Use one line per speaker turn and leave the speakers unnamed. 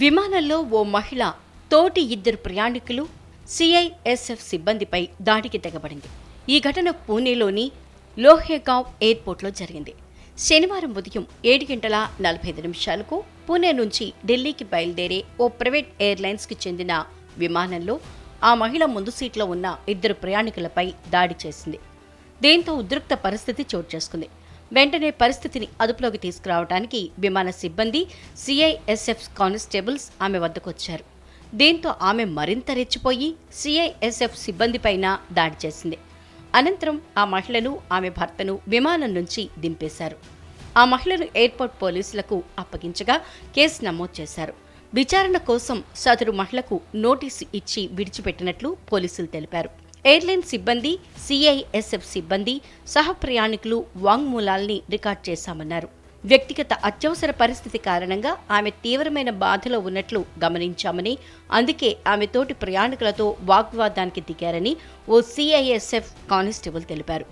విమానంలో ఓ మహిళ తోటి ఇద్దరు ప్రయాణికులు సిఐఎస్ఎఫ్ సిబ్బందిపై దాడికి తెగబడింది. ఈ ఘటన పూణేలోని లోహేగావ్ ఎయిర్పోర్ట్లో జరిగింది. శనివారం ఉదయం ఏడు గంటల నలభై ఐదు నిమిషాలకు పూణే నుంచి ఢిల్లీకి బయలుదేరే ఓ ప్రైవేట్ ఎయిర్లైన్స్కి చెందిన విమానంలో ఆ మహిళ ముందు సీట్లో ఉన్న ఇద్దరు ప్రయాణికులపై దాడి చేసింది. దీంతో ఉద్రిక్త పరిస్థితి చోటు చేసుకుంది. వెంటనే పరిస్థితిని అదుపులోకి తీసుకురావడానికి విమాన సిబ్బంది సిఐఎస్ఎఫ్ కానిస్టేబుల్స్ ఆమె వద్దకు వచ్చారు. దీంతో ఆమె మరింత రెచ్చిపోయి సిఐఎస్ఎఫ్ సిబ్బందిపైన దాడి చేసింది. అనంతరం ఆ మహిళను ఆమె భర్తను విమానం నుంచి దింపేశారు. ఆ మహిళను ఎయిర్పోర్ట్ పోలీసులకు అప్పగించగా కేసు నమోదు చేశారు. విచారణ కోసం సదరు మహిళకు నోటీసు ఇచ్చి విడిచిపెట్టినట్లు పోలీసులు తెలిపారు. ఎయిర్లైన్ సిబ్బంది సిఐఎస్ఎఫ్ సిబ్బంది సహ ప్రయాణికులు వాంగ్మూలాల్ని రికార్డ్ చేశామన్నారు. వ్యక్తిగత అత్యవసర పరిస్థితి కారణంగా ఆమె తీవ్రమైన బాధలో ఉన్నట్లు గమనించామని అందుకే ఆమె తోటి ప్రయాణికులతో వాగ్వాదానికి దిగారని ఓ సిఐఎస్ఎఫ్ కానిస్టేబుల్ తెలిపారు.